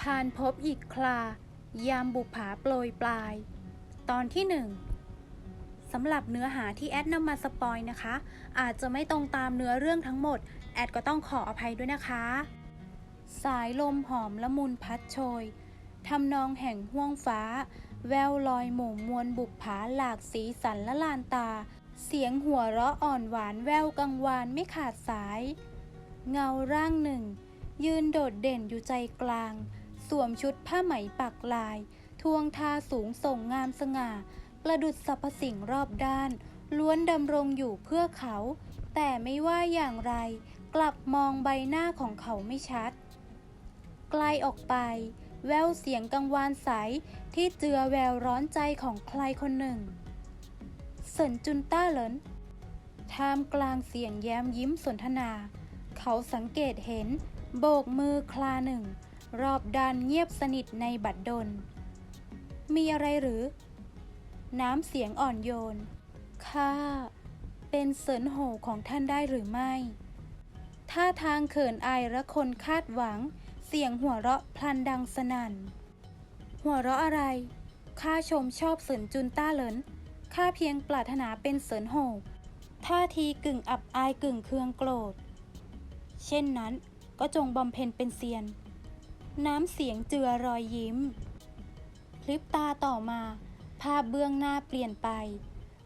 พานพบอีกคลายามบุผาโปรยปลาย ตอนที่หนึ่งสำหรับเนื้อหาที่แอดนำมาสปอยนะคะ อาจจะไม่ตรงตามเนื้อเรื่องทั้งหมด แอดก็ต้องขออภัยด้วยนะคะ สายลมหอมละมุนพัดโชยทำนองแห่งห้วงฟ้า แววลอยหมู่มวลบุปผาหลากสีสันละลานตา เสียงหัวเราะอ่อนหวานแววกังวานไม่ขาดสาย เงาร่างหนึ่ง ยืนโดดเด่นอยู่ใจกลาง สวมชุดผ้าไหมปักลาย ทวงทาสูงส่งงามสง่า ประดุษสรรพสิ่งรอบด้าน ล้วนดำรงอยู่เพื่อเขา แต่ไม่ว่าอย่างไร กลับมองใบหน้าของเขาไม่ชัด ไกลออกไป แววเสียงกังวานใส ที่เจือแววร้อนใจของใครคนหนึ่งเซินจุนต้าเหลินท่ามกลางเสียงแย้มยิ้มสนทนา เขาสังเกตเห็น โบกมือคลาหนึ่ง รอบด้านเงียบสนิทในบัดดล มีอะไรหรือ น้ำเสียงอ่อนโยน ข้า เป็นเสินโหของท่านได้หรือไม่ ท่าทางเขินอายและคนคาดหวัง เสียงหัวเราะพลันดังสนั่น หัวเราะอะไร ข้าชมชอบเสินจุนต้าเหลิน ข้าเพียงปรารถนาเป็นเสินโหท่าทีกึ่งอับอายกึ่งเคืองโกรธ เช่นนั้นก็จงบำเพ็ญเป็นเซียน น้ำเสียงเจือรอยยิ้ม พลิบตาต่อมา ภาพเบื้องหน้าเปลี่ยนไป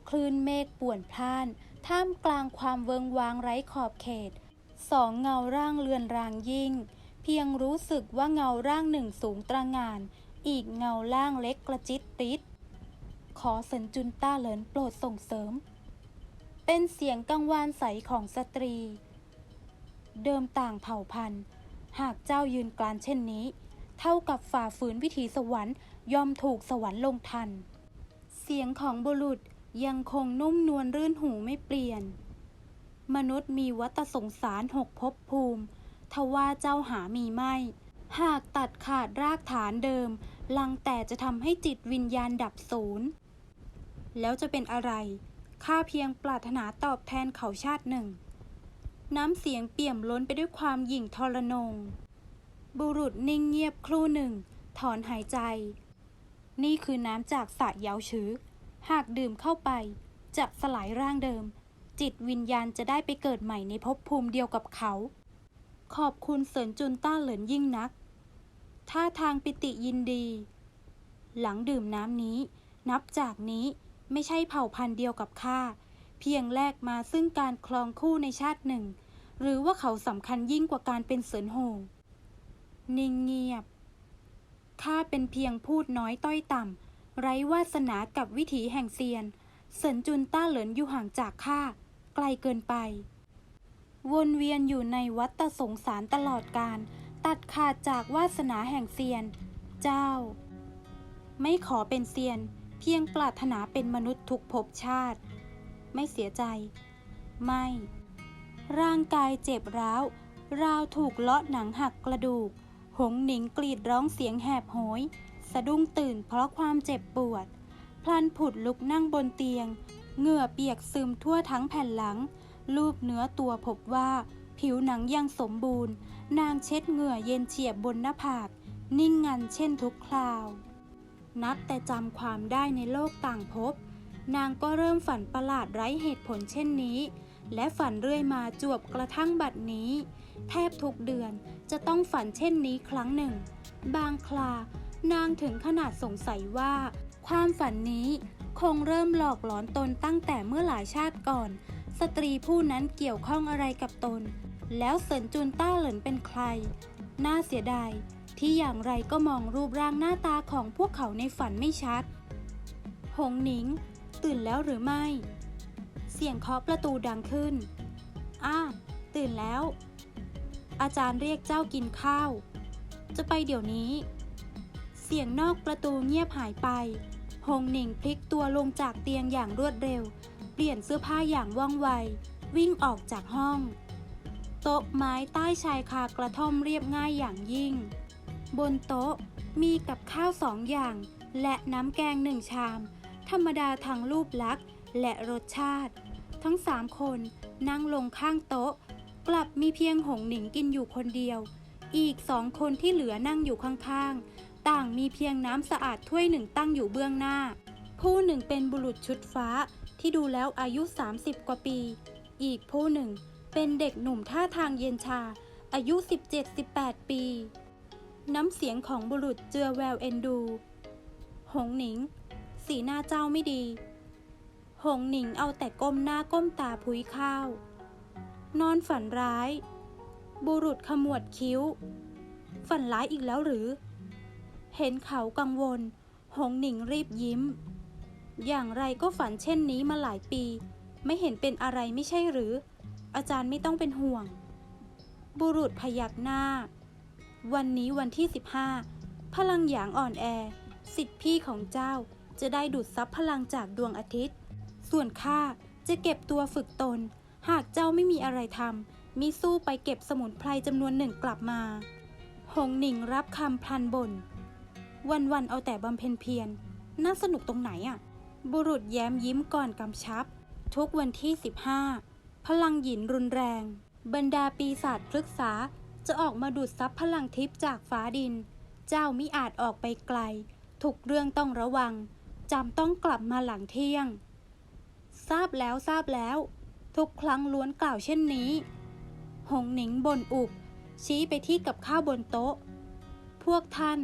คลื่นเมฆป่วนพล่าน ท่ามกลางความเวิงวางไร้ขอบเขต สองเงาร่างเลือนรางยิ่ง เพียงรู้สึกว่าเงาร่างหนึ่งสูงตระงาน อีกเงาล่างเล็กกระจิตติด ขอเซินจุนต้าเหลินโปรดส่งเสริม เป็นเสียงกังวานใสของสตรี เดิมต่างเผ่าพันธุ์ หากเจ้ายืนกลานเช่นนี้ เท่ากับฝ่าฝืนวิถีสวรรค์ยอมถูกสวรรค์ลงทัน เสียงของบุรุษยังคงนุ่มนวลรื่นหูไม่เปลี่ยน มนุษย์มีวัตสงสารหกภพภูมิ ทว่าเจ้าหามีไม่ หากตัดขาดรากฐานเดิม ลังแต่จะทำให้จิตวิญญาณดับศูนย์ แล้วจะเป็นอะไร ข้าเพียงปรารถนาตอบแทนเขาชาติหนึ่ง น้ำเสียงเปี่ยมล้นไปด้วยความหยิ่งทรนง บุรุษนิ่งเงียบครู่หนึ่ง ถอนหายใจ นี่คือน้ำจากสระเยาชื้อ หากดื่มเข้าไป จะสลายร่างเดิม จิตวิญญาณจะได้ไปเกิดใหม่ในภพภูมิเดียวกับเขา ขอบคุณเสินจุนต้าเหลินยิ่งนัก ท่าทางปิติยินดี หลังดื่มน้ำนี้ นับจากนี้ไม่ใช่เผ่าพันธุ์เดียวกับข้าเพียงแลกมาซึ่งการคลองคู่ในชาติหนึ่ง หรือว่าเขาสำคัญยิ่งกว่าการเป็นเสินโหงนิ่งเงียบ ข้าเป็นเพียงพูดน้อยต้อยต่ำ ไร้วาสนากับวิถีแห่งเซียน เสินจุนต้าเหลินอยู่ห่างจากข้า ไกลเกินไป วนเวียนอยู่ในวัฏสงสารตลอดการ ตัดขาดจากวาสนาแห่งเซียน เจ้า ไม่ขอเป็นเซียน เพียงปรารถนาเป็นมนุษย์ทุกภพชาติ ไม่เสียใจ ไม่ ร่างกายเจ็บร้าว ราวถูกเลาะหนังหักกระดูก หงหนิงกรีดร้องเสียงแหบโหย สะดุ้งตื่นเพราะความเจ็บปวด พลันผุดลุกนั่งบนเตียง เหงื่อเปียกซึมทั่วทั้งแผ่นหลัง รูปเนื้อตัวพบว่า ผิวหนังยังสมบูรณ์ นางเช็ดเหงื่อเย็นเฉียบบนหน้าผาก นิ่งงันเช่นทุกคราว นับแต่จำความได้ในโลกต่างภพนางก็เริ่มฝันประหลาดไร้เหตุผลเช่นนี้ และฝันเรื่อยมาจวบกระทั่งบัดนี้ แทบทุกเดือนจะต้องฝันเช่นนี้ครั้งหนึ่ง บางคลานางถึงขนาดสงสัยว่า ความฝันนี้คงเริ่มหลอกหลอนตนตั้งแต่เมื่อหลายชาติก่อน สตรีผู้นั้นเกี่ยวข้องอะไรกับตน แล้วเซินจุนต้าเหลินเป็นใคร น่าเสียดายที่อย่างไรก็มองรูปร่างหน้าตาของพวกเขาในฝันไม่ชัด หงหนิง ตื่นแล้วหรือไม่ สียงเคาะประตูดังขึ้น อ้า ตื่นแล้ว อาจารย์เรียกเจ้ากินข้าว จะไปเดี๋ยวนี้ เสียงนอกประตูเงียบหายไป หงหนิงพลิกตัวลงจากเตียงอย่างรวดเร็ว เปลี่ยนเสื้อผ้าอย่างว่องไว วิ่งออกจากห้อง โต๊ะไม้ใต้ชายคากระท่อมเรียบง่ายอย่างยิ่ง บนโต๊ะมีกับข้าวสองอย่าง และน้ำแกงหนึ่งชาม ธรรมดาทางรูปลักษณ์และรสชาติ ทั้งสามคนนั่งลงข้างโต๊ะ กลับมีเพียงหงหนิงกินอยู่คนเดียว อีกสองคนที่เหลือนั่งอยู่ข้างๆ ต่างมีเพียงน้ำสะอาดถ้วยหนึ่งตั้งอยู่เบื้องหน้า ผู้หนึ่งเป็นบุรุษชุดฟ้าที่ดูแล้วอายุ 30 กว่าปี อีกผู้หนึ่งเป็นเด็กหนุ่มท่าทางเย็นชา อายุ 17-18 ปี น้ำเสียงของบุรุษเจือแววเอ็นดู หงหนิง สีหน้าเจ้าไม่ดี หงหนิงเอาแต่ก้มหน้าก้มตาพุ้ยข้าว นอนฝันร้าย บุรุษขมวดคิ้ว ฝันร้ายอีกแล้วหรือ เห็นเขากังวล หงหนิงรีบยิ้ม อย่างไรก็ฝันเช่นนี้มาหลายปี ไม่เห็นเป็นอะไรไม่ใช่หรือ อาจารย์ไม่ต้องเป็นห่วง บุรุษพยักหน้า วันนี้วันที่ 15 พลังหยางอ่อนแอ สิทธิพี่ของเจ้าจะได้ดูดซับพลังจากดวงอาทิตย์ ส่วนข้าจะเก็บตัวฝึกตน หากเจ้าไม่มีอะไรทำมิสู้ไปเก็บสมุนไพรจำนวนหนึ่งกลับมา หงหนิงรับคำพลันบนวันๆเอาแต่บำเพ็ญเพียรน่าสนุกตรงไหนอะบุรุษแย้มยิ้มก่อนกำชับ ทุกวันที่ 15 พลังหยินรุนแรง บรรดาปีศาจพฤกษาจะออกมาดูดซับพลังทิพย์จากฟ้าดิน เจ้ามิอาจออกไปไกล ทุกเรื่องต้องระวังจำต้องกลับมาหลังเที่ยง ทราบแล้วทราบแล้ว ทุกครั้งล้วนกล่าวเช่นนี้ หงหนิงบนอุบ ชี้ไปที่กับข้าวบนโต๊ะ พวกท่าน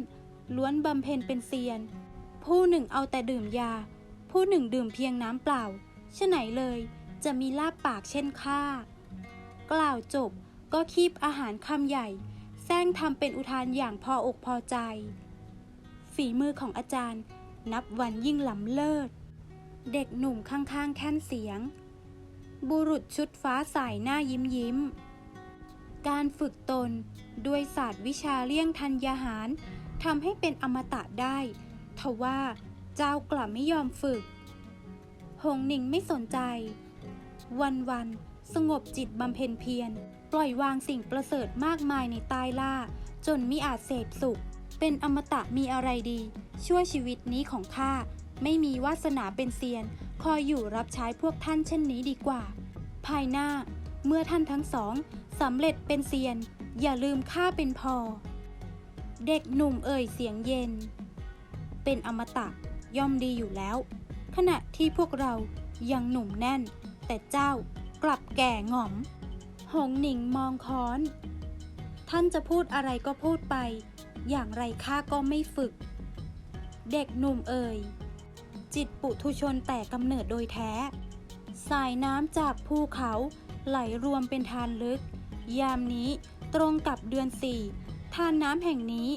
ล้วนบำเพ็ญเป็นเซียน ผู้หนึ่งเอาแต่ดื่มยา ผู้หนึ่งดื่มเพียงน้ำเปล่าฉะไหนเลยจะมีลาบปากเช่นข้ากล่าวจบก็คีบอาหารคำใหญ่แซงทำเป็นอุทานอย่างพออกพอใจ ฝีมือของอาจารย์นับวันยิ่งล้ำเลิศ เด็กหนุ่มข้างๆ แค้นเสียง บุรุษชุดฟ้าใสหน้ายิ้มยิ้ม การฝึกตนด้วยศาสตร์วิชาเลี่ยงทัญญาหารทำให้เป็นอมตะได้ทว่าเจ้ากลับไม่ยอมฝึก หงหนิงไม่สนใจ วันวันๆสงบจิตบำเพ็ญเพียร ปล่อยวางสิ่งประเสริฐมากมายในใต้ล่า จนมิอาจเสพสุข เป็นอมตะมีอะไรดีชั่วชีวิตนี้ของข้า ไม่มีวาสนาเป็นเซียน คอยอยู่รับใช้พวกท่านเช่นนี้ดีกว่า ภายหน้า เมื่อท่านทั้งสองสำเร็จเป็นเซียน อย่าลืมข้าเป็นพอ เด็กหนุ่มเอ่ยเสียงเย็น เป็นอมตะย่อมดีอยู่แล้ว ขณะที่พวกเรายังหนุ่มแน่น แต่เจ้ากลับแก่หง่อม หงหนิงมองค้อน ท่านจะพูดอะไรก็พูดไป อย่างไรข้าก็ไม่ฝึก เด็กหนุ่มเอ่ย จิตปุถุชนแต่กำเนิดโดยแท้ สายน้ำจากภูเขาไหลรวมเป็นทานลึก ยามนี้ตรงกับเดือนสี่ทานน้ำแห่งนี้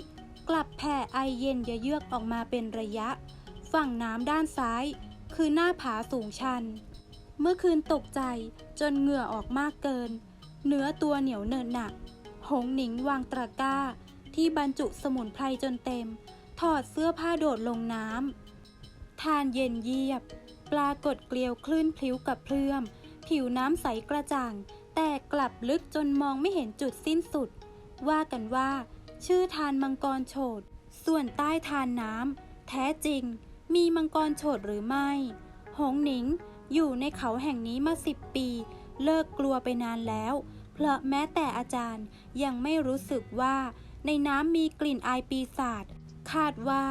กลับแผ่ไอเย็นยะเยือกออกมาเป็นระยะ ฝั่งน้ำด้านซ้าย คือหน้าผาสูงชัน เมื่อคืนตกใจจนเหงื่อออกมากเกิน เนื้อตัวเหนียวเนินหนัก หงหนิงวางตะกร้า ที่บรรจุสมุนไพรจนเต็ม ถอดเสื้อผ้าโดดลงน้ำ ทานเย็นเยียบปลากดเกลียวคลื่นพลิ้วกับเพลื่อม ผิวน้ำใสกระจ่าง แต่กลับลึกจนมองไม่เห็นจุดสิ้นสุด ว่ากันว่า ชื่อทานมังกรโฉด ส่วนใต้ทานน้ำแท้จริง มีมังกรโฉดหรือไม่ หงหนิง อยู่ในเขาแห่งนี้มาสิบปี เลิกกลัวไปนานแล้ว เพราะแม้แต่อาจารย์ยังไม่รู้สึกว่า ในน้ำมีกลิ่นอายปีศาจคาดว่า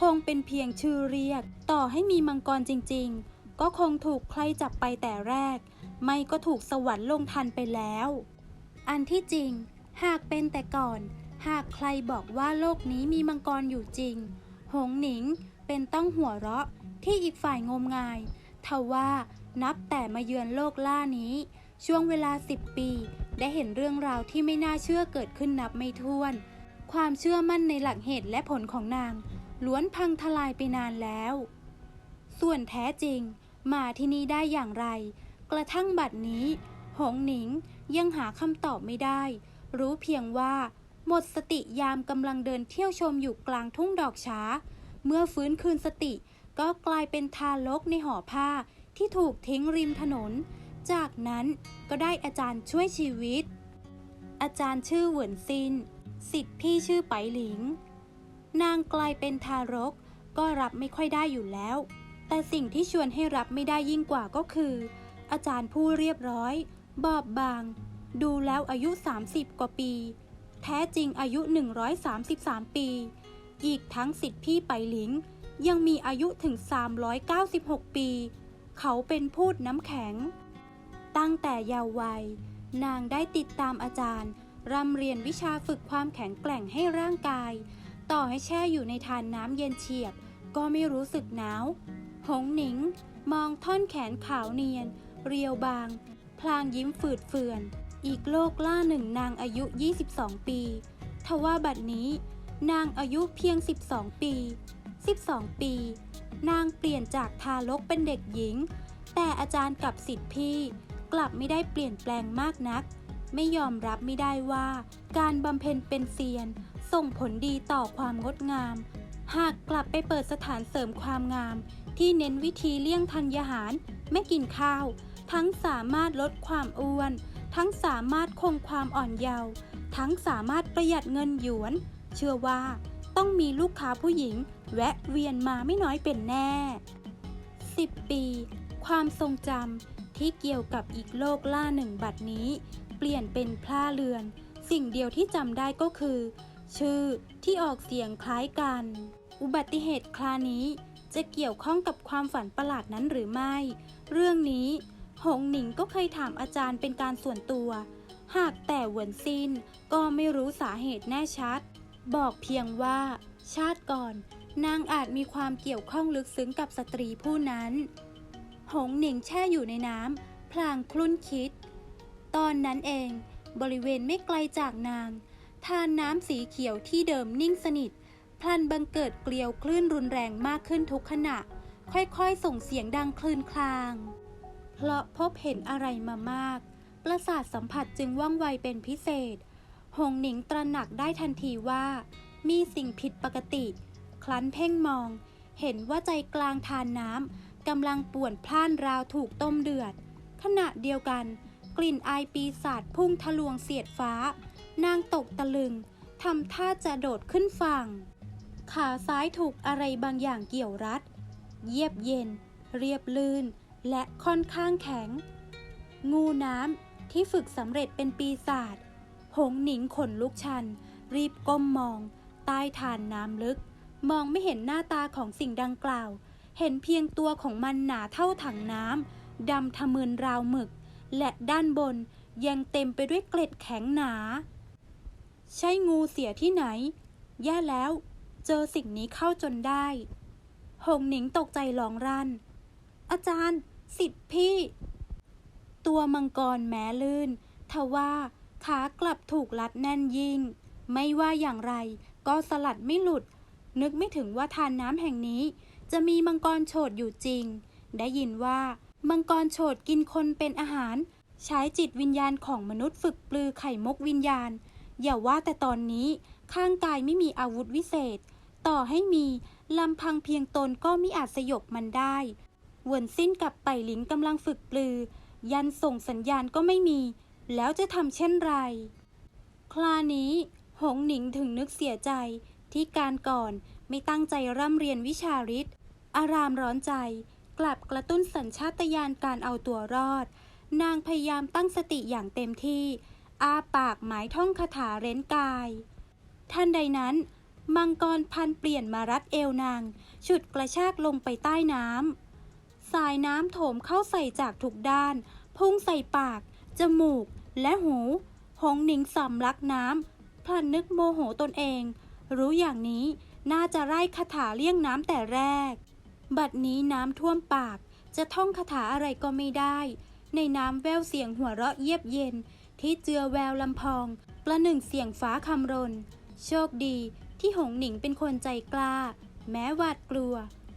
คงเป็นเพียงชื่อเรียก ต่อให้มีมังกรจริงๆ ก็คงถูกใครจับไปแต่แรก ไม่ก็ถูกสวรรค์ลงทันไปแล้ว อันที่จริง หากเป็นแต่ก่อน หากใครบอกว่าโลกนี้มีมังกรอยู่จริง หงหนิงเป็นต้องหัวเราะที่อีกฝ่ายงมงาย ทว่านับแต่มาเยือนโลกล่านี้ ช่วงเวลาสิบปี ได้เห็นเรื่องราวที่ไม่น่าเชื่อเกิดขึ้นนับไม่ถ้วน ความเชื่อมั่นในหลักเหตุและผลของนาง ล้วนพังทลายไปนานแล้ว ส่วนแท้จริงมาที่นี่ได้อย่างไร กระทั่งบัดนี้ หงหนิงยังหาคำตอบไม่ได้ รู้เพียงว่า หมดสติยามกำลังเดินเที่ยวชมอยู่กลางทุ่งดอกช้า เมื่อฟื้นคืนสติก็กลายเป็นทารกในห่อผ้าที่ถูกทิ้งริมถนน จากนั้นก็ได้อาจารย์ช่วยชีวิต อาจารย์ชื่อเหวินซิน สิทธิ์พี่ชื่อไปหลิง นางกลายเป็นทารก ก็รับไม่ค่อยได้อยู่แล้ว แต่สิ่งที่ชวนให้รับไม่ได้ยิ่งกว่าก็คือ อาจารย์ผู้เรียบร้อย บอบบาง ดูแล้วอายุ 30 กว่าปี แท้จริงอายุ 133 ปี อีกทั้งสิทธิพี่ไปหลิง ยังมีอายุถึง 396 ปี เขาเป็นพูดน้ำแข็ง ตั้งแต่เยาว์วัย นางได้ติดตามอาจารย์ร่ำเรียนวิชาฝึกความแข็งแกร่งให้ร่างกาย ต่อให้แช่อยู่ในทานน้ำเย็นเฉียบ ก็ไม่รู้สึกหนาว หงหนิง มองท่อนแขนขาวเนียน เรียวบาง พลางยิ้มฝืดเฟือน อีกโลกล่าหนึ่งนางอายุ 22 ปี ทว่าบัดนี้ นางอายุเพียง 12 ปี 12 ปี นางเปลี่ยนจากทารกเป็นเด็กหญิง แต่อาจารย์กับสิทธิพี่กลับไม่ได้เปลี่ยนแปลงมากนัก ไม่ยอมรับไม่ได้ว่า การบำเพ็ญเป็นเซียน ส่งผลดีต่อความงดงาม หากกลับไปเปิดสถานเสริมความงาม ที่เน้นวิธีเลี่ยงธัญญาหาร ไม่กินข้าว ทั้งสามารถลดความอ้วน ทั้งสามารถคงความอ่อนเยาว์ ทั้งสามารถประหยัดเงินหยวน เชื่อว่าต้องมีลูกค้าผู้หญิง แวะเวียนมาไม่น้อยเป็นแน่ 10 ปี ความทรงจำที่เกี่ยวกับอีกโลกล่าหนึ่งบัดนี้ เปลี่ยนเป็นพล่าเรือน สิ่งเดียวที่จำได้ก็คือ ชื่อที่ออกเสียงคล้ายกัน อุบัติเหตุครานี้จะเกี่ยวข้องกับความฝันประหลาดนั้นหรือไม่ เรื่องนี้ หงหนิงก็เคยถามอาจารย์เป็นการส่วนตัว หากแต่หวนซินก็ไม่รู้สาเหตุแน่ชัด บอกเพียงว่า ชาติก่อน นางอาจมีความเกี่ยวข้องลึกซึ้งกับสตรีผู้นั้น หงหนิงแช่อยู่ในน้ำพลางคลุ่นคิด ตอนนั้นเอง บริเวณไม่ไกลจากนาง ทานน้ำสีเขียวที่เดิมนิ่งสนิท พลันบังเกิดเกลียวคลื่นรุนแรงมากขึ้นทุกขณะ ค่อยๆ ส่งเสียงดังคลื่นคลาง เพราะพบเห็นอะไรมามาก ประสาทสัมผัสจึงว่องไวเป็นพิเศษ หงหนิงตระหนักได้ทันทีว่า มีสิ่งผิดปกติ คลั้นเพ่งมอง เห็นว่าใจกลางทานน้ำกำลังป่วนพล่านราวถูกต้มเดือด ขณะเดียวกัน กลิ่นอายปีศาจพุ่งทะลวงเสียดฟ้า นางตกตะลึงทำท่าจะโดดขึ้นฝั่ง ขาซ้ายถูกอะไรบางอย่างเกี่ยวรัด เยียบเย็น เรียบลื่น และค่อนข้างแข็ง งูน้ำที่ฝึกสำเร็จเป็นปีศาจหงหนิงขนลุกชัน รีบก้มมอง ใต้ฐานน้ำลึก มองไม่เห็นหน้าตาของสิ่งดังกล่าว เห็นเพียงตัวของมันหนาเท่าถังน้ำดำทะมึนราวหมึก และด้านบนยังเต็มไปด้วยเกล็ดแข็งหนา ใช่งูเสียที่ไหน แย่แล้ว เจอสิ่งนี้เข้าจนได้ หงหนิงตกใจร้องรั่น อาจารย์ สิทธิ์พี่ ตัวมังกรแม้ลื่น ทว่าขากลับถูกรัดแน่นยิ่ง ไม่ว่าอย่างไรก็สลัดไม่หลุด นึกไม่ถึงว่าทานน้ำแห่งนี้ จะมีมังกรโฉดอยู่จริง ได้ยินว่า มังกรโฉดกินคนเป็นอาหาร ใช้จิตวิญญาณของมนุษย์ฝึกปลือไข่มกวิญญาณ อย่าว่าแต่ตอนนี้ ข้างกายไม่มีอาวุธวิเศษ ต่อให้มีลำพังเพียงตนก็มิอาจสยบมันได้หวนสิ้นกับไปหลิงกำลังฝึกปลือ ยันส่งสัญญาณก็ไม่มี แล้วจะทำเช่นไร คลานี้ หงหนิงถึงนึกเสียใจที่การก่อนไม่ตั้งใจร่ำเรียนวิชาฤทธิ์อารามร้อนใจ กลับกระตุ้นสัญชาตญาณการเอาตัวรอด นางพยายามตั้งสติอย่างเต็มที่ อาปากหมายท่องคาถาเร้นกาย ท่านใดนั้น มังกรพันเปลี่ยนมารัดเอวนาง ฉุดกระชากลงไปใต้น้ำ สายน้ำโถมเข้าใส่จากทุกด้าน พุ่งใส่ปาก จมูก และหู หงหนิงสำลักน้ำพลันนึกโมโหตนเอง รู้อย่างนี้น่าจะไล่คาถาเลี่ยงน้ำแต่แรก บัดนี้น้ำท่วมปาก จะท่องคาถาอะไรก็ไม่ได้ ในน้ำแววเสียงหัวเราะเยียบเย็น ที่เจือแววลำพอง ประหนึ่งเสียงฟ้าคำรน โชคดีที่หงหนิงเป็นคนใจกล้า แม้หวาดกลัว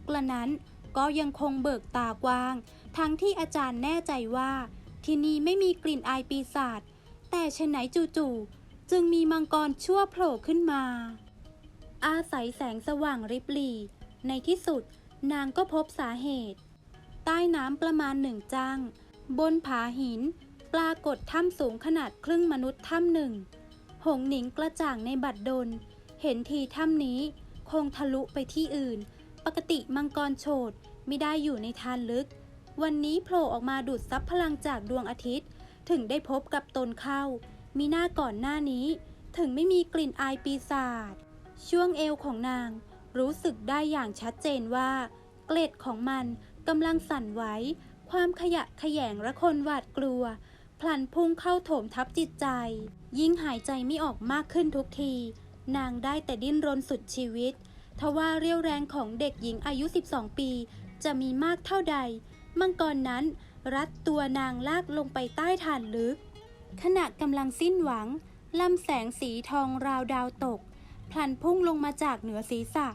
กระนั้นก็ยังคงเบิกตากว้าง ทั้งที่อาจารย์แน่ใจว่า ที่นี่ไม่มีกลิ่นอายปีศาจแต่ชไหนจู่ๆจึงมีมังกรชั่วโผล่ขึ้นมา อาศัยแสงสว่างริบหลีในที่สุดนางก็พบสาเหตุ ใต้น้ำประมาณหนึ่งจัง บนผาหิน ปรากฏถ้ำสูงขนาดครึ่งมนุษย์ถ้ำหนึ่ง หงหนิงกระจ่างในบัดดล เห็นทีถ้ำนี้คงทะลุไปที่อื่น ปกติมังกรโฉดไม่ได้อยู่ในทานลึก วันนี้โผล่ออกมาดูดซับพลังจากดวงอาทิตย์ ถึงได้พบกับตนเข้า มีหน้าก่อนหน้านี้ ถึงไม่มีกลิ่นอายปีศาจ ช่วงเอวของนาง รู้สึกได้อย่างชัดเจนว่า เกล็ดของมันกำลังสั่นไหว ความขยะแขยงและคนหวาดกลัว พลันพุ่งเข้าโถมทับจิตใจ ยิ่งหายใจไม่ออกมากขึ้นทุกที นางได้แต่ดิ้นรนสุดชีวิต ทว่าเรี่ยวแรงของเด็กหญิงอายุ 12 ปี จะมีมากเท่าใด มังกรนั้นรัดตัวนางลากลงไปใต้ฐานลึก ขณะกำลังสิ้นหวังลำแสงสีทองราวดาวตก พลันพุ่งลงมาจากเหนือศีรษะ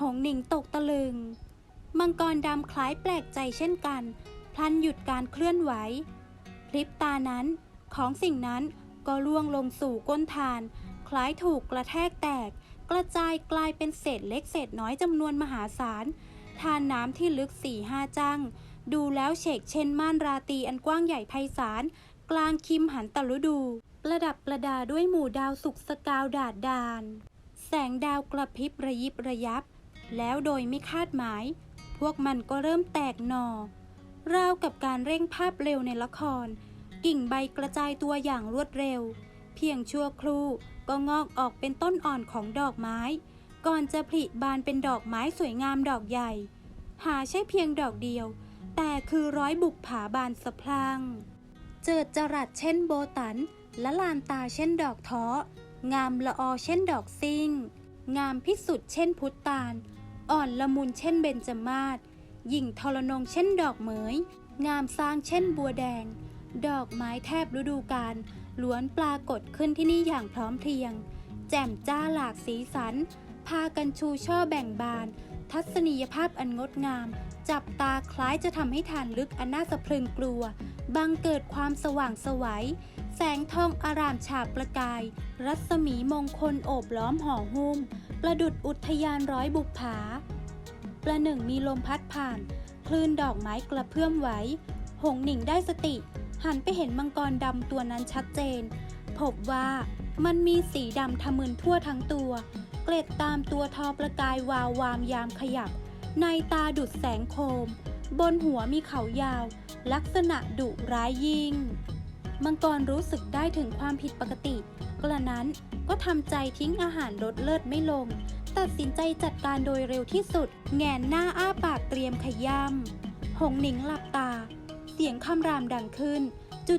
หงหนิงตกตะลึง มังกรดำคล้ายแปลกใจเช่นกัน พลันหยุดการเคลื่อนไหว พลิบตานั้น ของสิ่งนั้นก็ล่วงลงสู่ก้นทาน คล้ายถูกกระแทกแตก กระจายกลายเป็นเศษเล็กเศษน้อยจำนวนมหาศาลทานน้ำที่ลึกสี่ห้าจัง ดูแล้วเฉกเช่นม่านราตีอันกว้างใหญ่ไพศาลกลางคิมหันตะลุดู ประดับประดาด้วยหมู่ดาวสุกสกาวดาดดาน แสงดาวกระพริบระยิบระยับ แล้วโดยไม่คาดหมาย พวกมันก็เริ่มแตกหนอ่อ ราวกับการเร่งภาพเร็วในละคร กิ่งใบกระจายตัวอย่างรวดเร็ว เพียงชั่วครู่ก็งอกออกเป็นต้นอ่อนของดอกไม้ ก่อนจะผลิบานเป็นดอกไม้สวยงามดอกใหญ่ หาใช่เพียงดอกเดียว แต่คือร้อยบุกผาบานสะพรังเจิดจรัสเช่นโบตัน และลานตาเช่นดอกท้องามละออเช่นดอกซิ่ง งามพิสุทธิ์เช่นพุทธานอ่อนละมุนเช่นเบญจมาศ ยิ่งทรนงเช่นดอกเหมย งามสร้างเช่นบัวแดง ดอกไม้แทบฤดูกาลล้วนปรากฏขึ้นที่นี่อย่างพร้อมเพรียง แจ่มจ้าหลากสีสัน พากันชูช่อแบ่งบาน ทัศนียภาพอันงดงาม จับตาคล้ายจะทำให้ทานลึกอันน่าสะพรึงกลัว บังเกิดความสว่างสวัยแสงทองอารามฉาบประกาย รัศมีมงคลโอบล้อมห่อหุ้ม ประดุดอุทยานร้อยบุกผา ประหนึ่งมีลมพัดผ่าน คลื่นดอกไม้กระเพื่อมไหว หงหนิงได้สติ หันไปเห็นมังกรดำตัวนั้นชัดเจน พบว่ามันมีสีดำทะมึนทั่วทั้งตัว เกล็ดตามตัวทอประกายวาววามยามขยับ ในตาดุดแสงโคม บนหัวมีเขายาว ลักษณะดุร้ายยิ่ง มังกรรู้สึกได้ถึงความผิดปกติ กระนั้นก็ทำใจทิ้งอาหารรสเลิศไม่ลง ตัดสินใจจัดการโดยเร็วที่สุด แงนหน้าอ้าปากเตรียมขย้ำหงหนิงหลับตา เสียงคำรามดังขึ้น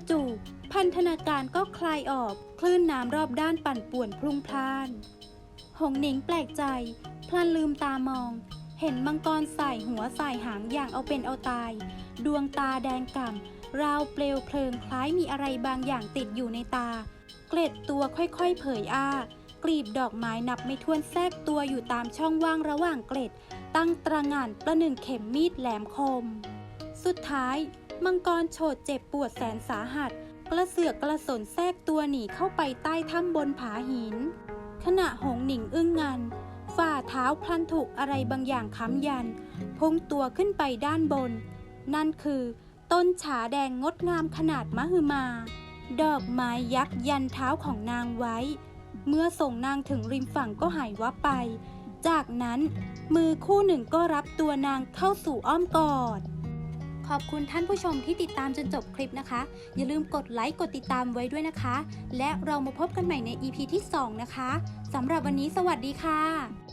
จู่ๆพันธนาการก็คลายออก คลื่นน้ำรอบด้านปั่นป่วนพลุ่งพล่าน หงหนิงแปลกใจ พลันลืมตามอง เห็นมังกรใส่หัวใส่หางอย่างเอาเป็นเอาตาย ดวงตาแดงก่ำราวเปลวเพลิงคล้ายมีอะไรบางอย่างติดอยู่ในตา เกล็ดตัวค่อยๆ เผยอ้า กลีบดอกไม้นับไม่ถ้วนแทรกตัวอยู่ตามช่องว่างระหว่างเกล็ด ตั้งตระหง่านประหนึ่งเข็มมีดแหลมคม สุดท้าย มังกรโฉดเจ็บปวดแสนสาหัส กระเสือกกระสนแทรกตัวหนีเข้าไปใต้ถ้ำบนผาหิน ขณะหงหนิงอึ้งงันฝ่าเท้าพลันถูกอะไรบางอย่างค้ำยัน พุ่งตัวขึ้นไปด้านบน นั่นคือ ต้นฉาแดงงดงามขนาดมหึมา ดอกไม้ยักษ์ยันเท้าของนางไว้ เมื่อส่งนางถึงริมฝั่งก็หายวับไป จากนั้นมือคู่หนึ่งก็รับตัวนางเข้าสู่อ้อมกอด ขอบคุณท่านผู้ชมที่ติดตามจนจบคลิปนะคะ อย่าลืมกดไลค์กดติดตามไว้ด้วยนะคะ และเรามาพบกันใหม่ใน EP ที่ 2 นะคะสำหรับวันนี้สวัสดีค่ะ